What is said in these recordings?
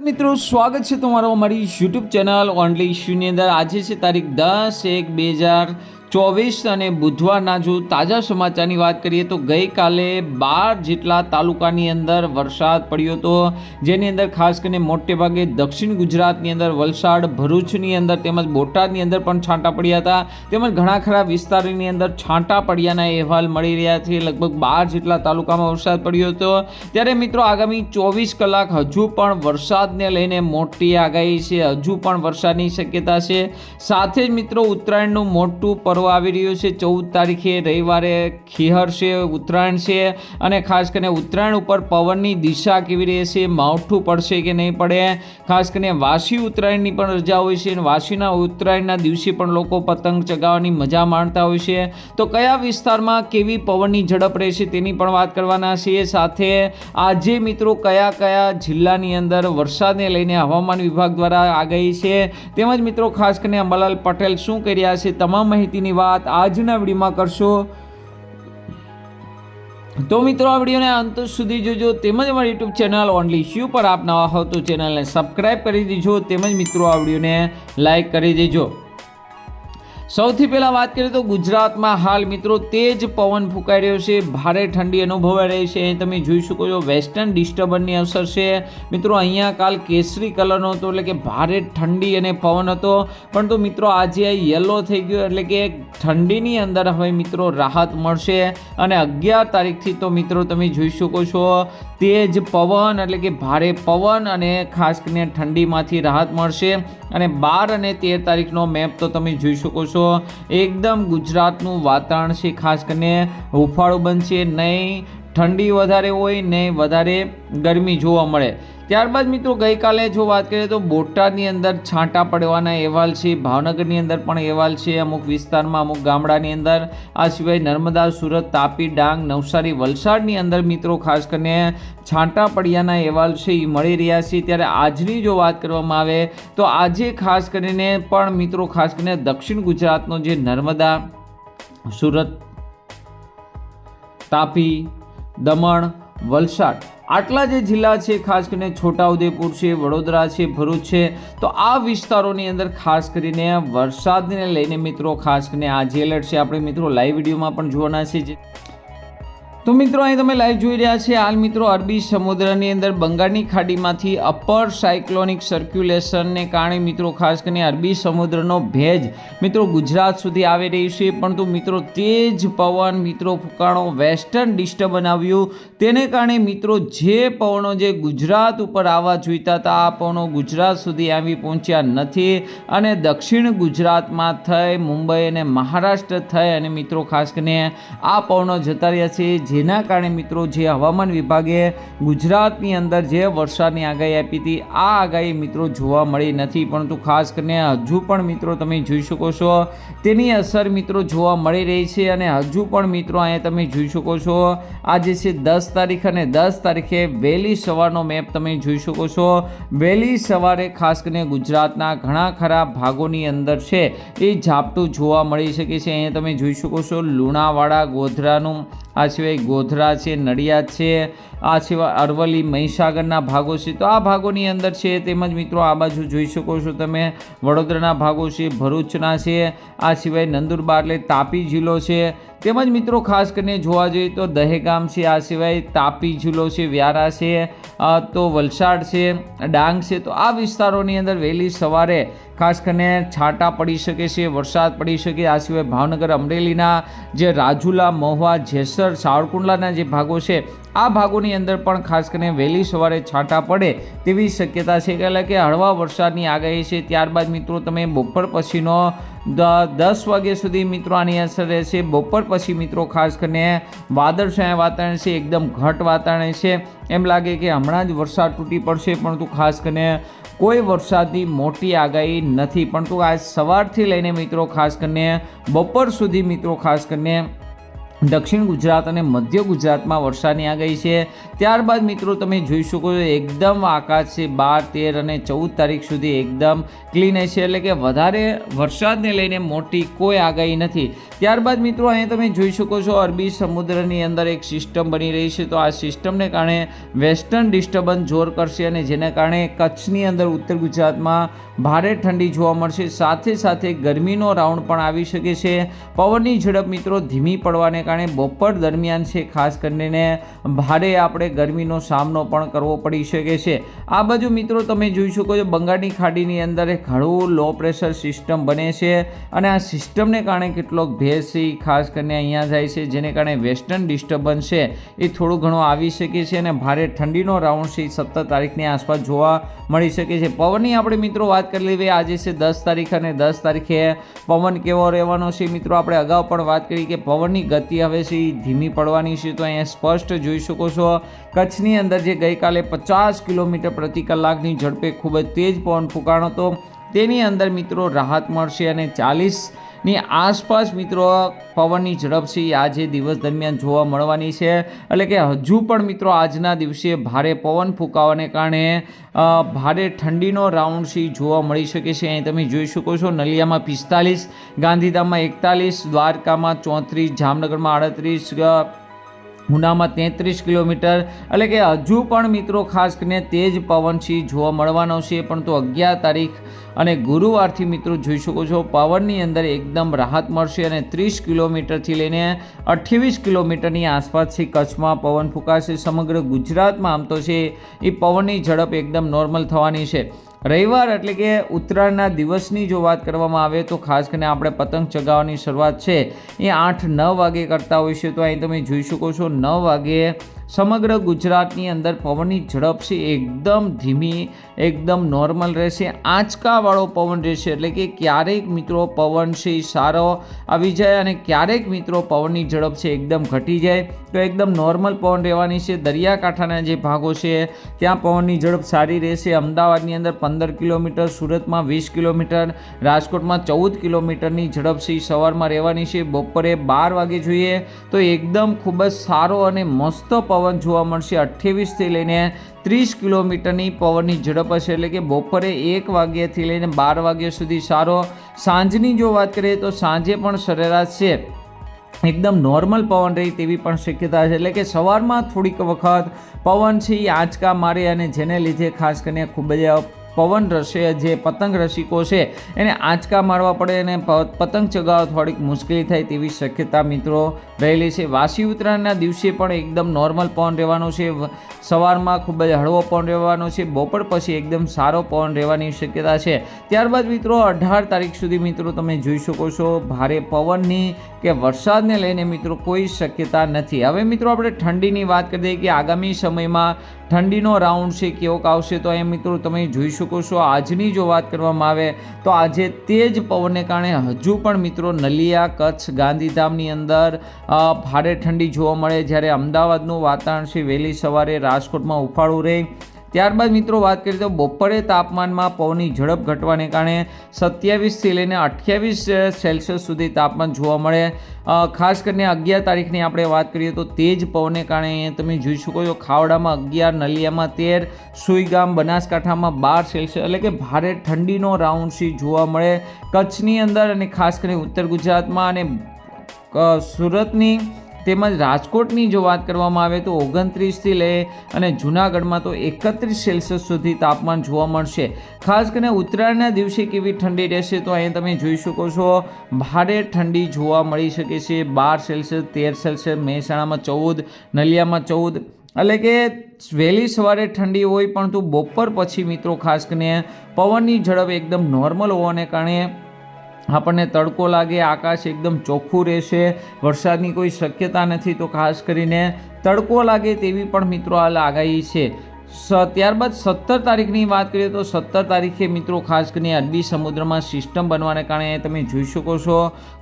મિત્રો, સ્વાગત છે તમારો અમારી યુટ્યુબ ચેનલ ઓનલી ઇશ્યુની અંદર. આજે છે તારીખ દસ એક બે હજાર ચોવીસ અને બુધવારના જો તાજા સમાચારની વાત કરીએ તો ગઈકાલે બાર જેટલા તાલુકાની અંદર વરસાદ પડ્યો હતો. જેની અંદર ખાસ કરીને મોટે ભાગે દક્ષિણ ગુજરાતની અંદર વલસાડ, ભરૂચની અંદર તેમજ બોટાદની અંદર પણ છાંટા પડ્યા હતા. તેમજ ઘણા ખરા વિસ્તારની અંદર છાંટા પડ્યાના અહેવાલ મળી રહ્યા છે. લગભગ બાર જેટલા તાલુકામાં વરસાદ પડ્યો હતો. ત્યારે મિત્રો આગામી ચોવીસ કલાક હજુ પણ વરસાદને લઈને મોટી આગાહી છે. હજુ પણ વરસાદની શક્યતા છે. સાથે જ મિત્રો ઉત્તરાયણનું મોટું પર્વ આવી રહ્યો છે. ચૌદ તારીખે રવિવારે ખીહર છે, ઉત્તરાયણ છે અને ખાસ કરીને ઉત્તરાયણ ઉપર પવનની દિશા કેવી રહેશે માવઠું પડશે કે નહીં પડે? ખાસ કરીને વાસી ઉત્તરાયણની પણ રજા હોય છે અને વાસીના ઉત્તરાયણના દિવસે પણ લોકો પતંગ ચગાવવાની મજા માણતા હોય છે. તો કયા વિસ્તારમાં કેવી પવનની ઝડપ રહેશે તેની પણ વાત કરવાના છીએ સાથે આજે મિત્રો કયા કયા જિલ્લાની અંદર વરસાદને લઈને હવામાન વિભાગ દ્વારા આગાહી છે. તેમજ મિત્રો ખાસ કરીને અંબાલાલ પટેલ શું કરી રહ્યા છે? તમામ માહિતીની વાત આજના વિડીયોમાં કરશો. તો મિત્રો, આ વિડીયોને અંત સુધી જોજો. તેમજ અમારી યુટ્યુબ ચેનલ ઓનલી શ્યુ પર આપ નવા હો તો ચેનલને સબસ્ક્રાઈબ કરી દેજો. તેમજ મિત્રો, આ વિડીયોને લાઈક કરી દેજો. સૌથી પહેલાં વાત કરીએ તો ગુજરાતમાં હાલ મિત્રો તેજ પવન ફૂંકાઈ રહ્યો છે. ભારે ઠંડી અનુભવાઈ રહી છે. અહીં તમે જોઈ શકો છો વેસ્ટર્ન ડિસ્ટર્બન્સની અસર છે. મિત્રો, અહીંયા કાલ કેસરી કલરનો હતો, એટલે કે ભારે ઠંડી અને પવન હતો. પરંતુ મિત્રો, આજે યલો થઈ ગયો, એટલે કે ઠંડીની અંદર હવે મિત્રો રાહત મળશે. અને અગિયાર તારીખથી તો મિત્રો તમે જોઈ શકો છો, તેજ પવન, એટલે કે ભારે પવન અને ખાસ કરીને ઠંડીમાંથી રાહત મળશે. અને બાર અને તેર તારીખનો મેપ તો તમે જોઈ શકો છો. એકદમ ગુજરાતનું વાતાવરણ છે. ખાસ કરીને હુફાળું બનશે નહીં. ઠંડી વધારે હોય ને વધારે ગરમી જોવા મળે. ત્યારબાદ મિત્રો ગઈકાલે જો વાત કરીએ તો બોટાદની અંદર છાંટા પડવાના અહેવાલ છે, ભાવનગરની અંદર પણ અહેવાલ છે, અમુક વિસ્તારમાં, અમુક ગામડાની અંદર. આ સિવાય નર્મદા, સુરત, તાપી, ડાંગ, નવસારી, વલસાડની અંદર મિત્રો ખાસ કરીને છાંટા પડ્યાના અહેવાલ છે એ મળી રહ્યા છે. ત્યારે આજની જો વાત કરવામાં આવે તો આજે ખાસ કરીને પણ મિત્રો ખાસ કરીને દક્ષિણ ગુજરાતનો જે નર્મદા, સુરત, તાપી દમણ, વલસાડ. આટલા જે જિલ્લા છે, ખાસ કરીને છોટાઉદેપુર છે, વડોદરા છે, ભરૂચ છે, તો આ વિસ્તારોની અંદર ખાસ કરીને વરસાદને લઈને મિત્રો, ખાસ કરીને આ જે એલર્ટ છે, આપણે મિત્રો લાઈવ વિડીયોમાં પણ જોવાના છે તો મિત્રો, અહીં તમે લાઈવ જોઈ રહ્યા છે હાલ મિત્રો, અરબી સમુદ્રની અંદર બંગાળની ખાડીમાંથી અપર સાયક્લોનિક સર્ક્યુલેશનને કારણે મિત્રો, ખાસ કરીને અરબી સમુદ્રનો ભેજ મિત્રો, ગુજરાત સુધી આવી રહ્યું છે. પરંતુ મિત્રો, તેજ પવન મિત્રો, ફૂંકાણો વેસ્ટર્ન ડિસ્ટર્બ બનાવ્યું. તેને કારણે મિત્રો, જે પવનો જે ગુજરાત ઉપર આવવા જોઈતા હતા, આ પવનો ગુજરાત સુધી આવી પહોંચ્યા નથી. અને દક્ષિણ ગુજરાતમાં થઈ, મુંબઈ અને મહારાષ્ટ્ર થઈ અને મિત્રો, ખાસ કરીને આ પવનો જતા રહ્યા છે. જેના કારણે મિત્રો જે હવામાન વિભાગે ગુજરાતની અંદર જે વરસાદની આગાહી આપી હતી, આ આગાહી મિત્રો જોવા મળી નથી. પરંતુ ખાસ કરીને હજુ પણ મિત્રો તમે જોઈ શકો છો, તેની અસર મિત્રો જોવા મળી રહી છે અને હજુ પણ મિત્રો અહીંયા તમે જોઈ શકો છો આજે છે દસ તારીખ અને દસ તારીખે વહેલી સવારનો મેપ તમે જોઈ શકો છો. વહેલી સવારે ખાસ કરીને ગુજરાતના ઘણા ખરા ભાગોની અંદર છે એ ઝાપટું જોવા મળી શકે છે. અહીંયા તમે જોઈ શકો છો લુણાવાડા, ગોધરાનું, આ સિવાય ગોધરા છે, નડિયાદ છે, આ સિવાય અરવલ્લી, મહીસાગરના ભાગો છે. તો આ ભાગોની અંદર છે તેમજ મિત્રો આ બાજુ જોઈ શકો છો તમે. વડોદરાના ભાગો છે, ભરૂચના છે, આ સિવાય નંદુરબાર એટલે તાપી જિલ્લો છે. તેમજ મિત્રો, ખાસ કરીને જોવા જઈએ તો દહેગામ છે, આ સિવાય તાપી જિલ્લો છે, વ્યારા છે તો વલસાડ છે, ડાંગ છે, તો આ વિસ્તારોની અંદર વહેલી સવારે ખાસ કરીને છાંટા પડી શકે છે, વરસાદ પડી શકે, આ સિવાય ભાવનગર અમરેલીના જે રાજુલા, મહુવા, જેસર, સાવરકુંડલાના જે ભાગો છે, આ ભાગોની અંદર પણ ખાસ કરીને વહેલી સવારે છાંટા પડે તેવી શક્યતા છે. એટલે કે હળવા વરસાદની આગાહી છે. ત્યારબાદ મિત્રો, તમે બપોર પછીનો દસ વાગ્યા સુધી મિત્રો આની અસર રહેશે. બપોર પછી મિત્રો ખાસ કરીને વાદળછાયા વાતાવરણ છે, એકદમ ઘટ વાતાવરણ છે. એમ લાગે કે હમણાં જ વરસાદ તૂટી પડશે, પરંતુ ખાસ કરીને કોઈ વરસાદની મોટી આગાહી નથી. પરંતુ આજ સવારથી લઈને મિત્રો ખાસ કરીને બપોર સુધી મિત્રો ખાસ કરીને દક્ષિણ ગુજરાત અને મધ્ય ગુજરાતમાં વરસાદની આગાહી છે. ત્યારબાદ મિત્રો તમે જોઈ શકો છો, એકદમ આકાશ છે, બાર, તેર અને ચૌદ તારીખ સુધી એકદમ ક્લીન હશે. એટલે કે વધારે વરસાદને લઈને મોટી કોઈ આગાહી નથી. ત્યારબાદ મિત્રો અહીંયા તમે જોઈ શકો છો, અરબી સમુદ્રની અંદર એક સિસ્ટમ બની રહી છે. તો આ સિસ્ટમને કારણે વેસ્ટર્ન ડિસ્ટર્બન્સ જોર કરશે અને જેને કારણે કચ્છની અંદર ઉત્તર ગુજરાતમાં ભારે ઠંડી જોવા મળશે. સાથે સાથે ગરમીનો રાઉન્ડ પણ આવી શકે છે. પવનની ઝડપ મિત્રો ધીમી પડવાને કારણે બપોર દરમિયાન છે, ખાસ કરીને ભારે આપણે ગરમીનો સામનો પણ કરવો પડી શકે છે. આ બાજુ મિત્રો તમે જોઈ શકો છો, બંગાળની ખાડીની અંદર એક હળવું લો પ્રેશર સિસ્ટમ બને છે અને આ સિસ્ટમને કારણે કેટલોક ભેજ છે ખાસ કરીને અહીંયા જાય છે, જેને કારણે વેસ્ટર્ન ડિસ્ટર્બન્સ છે, એ થોડું ઘણું આવી શકે છે અને ભારે ઠંડીનો રાઉન્ડ છે, સત્તર તારીખની આસપાસ જોવા મળી શકે છે. પવનની આપણે મિત્રો વાત કરી લેવી આજે છે દસ તારીખ અને દસ તારીખે પવન કેવો રહેવાનો છે? મિત્રો, આપણે અગાઉ પણ વાત કરી કે પવનની ગતિ હવે છે એ ધીમી પડવાની છે. તો અહીંયા સ્પષ્ટ જોઈ શકો છો, કચ્છની અંદર જે ગઈકાલે પચાસ કિલોમીટર પ્રતિ કલાકની ઝડપે ખૂબ જ તેજ પવન ફૂંકાણો હતો. તેની અંદર મિત્રો રાહત મળશે અને ચાલીસની આસપાસ મિત્રો પવનની ઝડપ છે આજે દિવસ દરમિયાન જોવા મળવાની છે. એટલે કે હજુ પણ મિત્રો આજના દિવસે ભારે પવન ફૂંકાવાને કારણે ભારે ઠંડીનો રાઉન્ડ છે જોવા મળી શકે છે. અહીં તમે જોઈ શકો છો નલિયામાં પિસ્તાલીસ, ગાંધીધામમાં એકતાલીસ, દ્વારકામાં ચોત્રીસ, જામનગરમાં આડત્રીસ ઉનામાં તેત્રીસ કિલોમીટર. એટલે કે હજુ પણ મિત્રો ખાસ કરીને તેજ પવન છે જોવા મળવાનો છે. પરંતુ અગિયાર તારીખ અને ગુરુવારથી મિત્રો જોઈ શકો છો, પવનની અંદર એકદમ રાહત મળશે અને ત્રીસ કિલોમીટરથી લઈને અઠ્યાવીસ કિલોમીટરની આસપાસ છે કચ્છમાં પવન ફૂંકાશે. સમગ્ર ગુજરાતમાં આમ તો છે, એ પવનની ઝડપ એકદમ નોર્મલ થવાની છે. રવિવાર એટલે કે ઉત્તરાયણના દિવસની જો વાત કરવામાં આવે તો ખાસ કરીને આપણે પતંગ ચગાવવાની શરૂઆત છે. એ આઠ નવ વાગે કરતા હોય છે, તો અહીં તમે જોઈ શકો છો નવ વાગે સમગ્ર ગુજરાતની અંદર પવનની ઝડપ છે, એકદમ ધીમી, એકદમ નોર્મલ રહેશે. આંચકાવાળો પવન રહેશે, એટલે કે ક્યારેક મિત્રો પવન છે સારો આવી જાય અને ક્યારેક મિત્રો પવનની ઝડપ છે એકદમ ઘટી જાય. તો એકદમ નોર્મલ પવન રહેવાની છે. દરિયાકાંઠાના જે ભાગો છે, ત્યાં પવનની ઝડપ સારી રહેશે. અમદાવાદની અંદર પંદર કિલોમીટર, સુરતમાં વીસ કિલોમીટર, રાજકોટમાં ચૌદ કિલોમીટરની ઝડપ છે સવારમાં રહેવાની છે. બપોરે બાર વાગે જોઈએ. તો એકદમ ખૂબ જ સારો અને મસ્ત પવન જોવા મળશે. અઠ્યાવીસથી લઈને ત્રીસ કિલોમીટરની પવનની ઝડપ હશે. એટલે કે બપોરે એક વાગ્યાથી લઈને બાર વાગ્યા સુધી સારો સાંજની જો વાત કરીએ તો સાંજે પણ સરેરાશ છે. એકદમ નોર્મલ પવન રહી તેવી પણ શક્યતા છે. એટલે કે સવારમાં થોડીક વખત પવન છે એ આંચકા મારે અને જેને લીધે ખાસ કરીને ખૂબ જ પવન રસે, જે પતંગ રસિકો છે, એને આંચકા મારવા પડે અને પતંગ ચગાવવા થોડીક મુશ્કેલી થાય તેવી શક્યતા મિત્રો રહેલી છે. વાસી ઉત્તરાયણના દિવસે પણ એકદમ નોર્મલ પવન રહેવાનો છે. સવારમાં ખૂબ જ હળવો પવન રહેવાનો છે. બપોર પછી એકદમ સારો પવન રહેવાની શક્યતા છે. ત્યારબાદ મિત્રો અઢાર તારીખ સુધી મિત્રો તમે જોઈ શકો છો ભારે પવનની કે વરસાદને લઈને મિત્રો કોઈ શક્યતા નથી. હવે મિત્રો આપણે ઠંડીની વાત કરી દઈએ કે આગામી સમયમાં ઠંડીનો રાઉન્ડ છે, કેવોક આવશે તો અહીંયા મિત્રો તમે જોઈ શકો છો, આજની જો વાત કરવામાં આવે તો આજે તેજ પવનને કારણે હજુ પણ મિત્રો નલિયા, કચ્છ, ગાંધીધામની અંદર ભારે ઠંડી જોવા મળે. જ્યારે અમદાવાદનું વાતાવરણ છે, વહેલી સવારે રાજકોટમાં ઉફાળું રહે. ત્યારબાદ મિત્રો વાત કરીએ તો બપોરે તાપમાનમાં પવનની ઝડપ ઘટવાને કારણે સત્યાવીસથી લઈને અઠ્યાવીસ સેલ્સિયસ સુધી તાપમાન જોવા મળે. ખાસ કરીને અગિયાર તારીખની આપણે વાત કરીએ તો તેજ પવનને કારણે તમે જોઈ શકો છો ખાવડામાં અગિયાર, નલિયામાં તેર, સુઈગામ, બનાસકાંઠામાં બાર સેલ્સિયસ એટલે કે ભારે ઠંડીનો રાઉન્ડ સી જોવા મળે. કચ્છની અંદર અને ખાસ કરીને ઉત્તર ગુજરાતમાં અને સુરતની તેમજ રાજકોટની જો વાત કરવામાં આવે તો ઓગણત્રીસથી લઈ અને જૂનાગઢમાં તો એકત્રીસ સેલ્સિયસ સુધી તાપમાન જોવા મળશે. ખાસ કરીને ઉત્તરાયણના દિવસે કેવી ઠંડી રહેશે તો અહીં તમે જોઈ શકો છો, ભારે ઠંડી જોવા મળી શકે છે. બાર સેલ્સિયસ, તેર સેલ્સિયસ, મહેસાણામાં ચૌદ, નલિયામાં ચૌદ. એટલે કે વહેલી સવારે ઠંડી હોય પણ તો બપોર પછી મિત્રો ખાસ કરીને પવનની ઝડપ એકદમ નોર્મલ હોવાને કારણે આપણને તડકો લાગે, આકાશ એકદમ ચોખ્ખું રહેશે, વરસાદની કોઈ શક્યતા નથી, તો ખાસ કરીને તડકો લાગે તેવી પણ મિત્રો હાલ આગાહી છે. ત્યારબાદ સત્તર તારીખની વાત કરીએ તો સત્તર તારીખે મિત્રો ખાસ કરીને અરબી સમુદ્રમાં સિસ્ટમ બનવાને કારણે તમે જોઈ શકો છો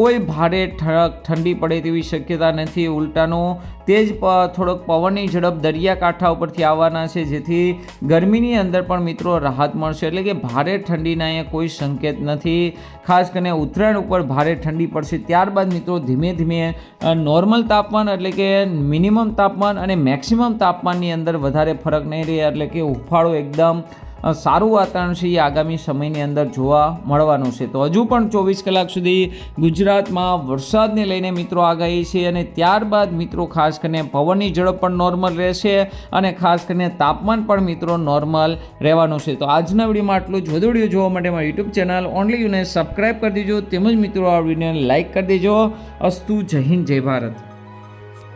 કોઈ ભારે ઠ- ઠંડી પડે તેવી શક્યતા નથી. ઉલટાનું તેજ થોડોક પવનની ઝડપ દરિયાકાંઠા ઉપરથી આવવાના છે, જેથી ગરમીની અંદર પણ મિત્રો રાહત મળશે. એટલે કે ભારે ઠંડીના અહીંયા કોઈ સંકેત નથી. ખાસ કરીને ઉત્તરાયણ ઉપર ભારે ઠંડી પડશે. ત્યારબાદ મિત્રો ધીમે ધીમે નોર્મલ તાપમાન એટલે કે મિનિમમ તાપમાન અને મેક્સિમમ તાપમાનની અંદર વધારે ફરક નહીં રહે. એટલે કે ઉફાળો એકદમ સારું વાતાવરણ છે એ આગામી સમયની અંદર જોવા મળવાનું છે. તો હજુ પણ ચોવીસ કલાક સુધી ગુજરાતમાં વરસાદને લઈને મિત્રો આગાહી છે અને ત્યારબાદ મિત્રો ખાસ કરીને પવનની ઝડપ પણ નોર્મલ રહેશે અને ખાસ કરીને તાપમાન પણ મિત્રો નોર્મલ રહેવાનું છે. તો આજના વિડીયોમાં આટલું જ. વધુ વીડિયો જોવા માટે મારી યુટ્યુબ ચેનલ ઓનલી યુને સબસ્ક્રાઈબ કરી દેજો. તેમજ મિત્રો આ વિડીયોને લાઇક કરી દેજો. અસ્તુ જય હિન્દ, જય ભારત.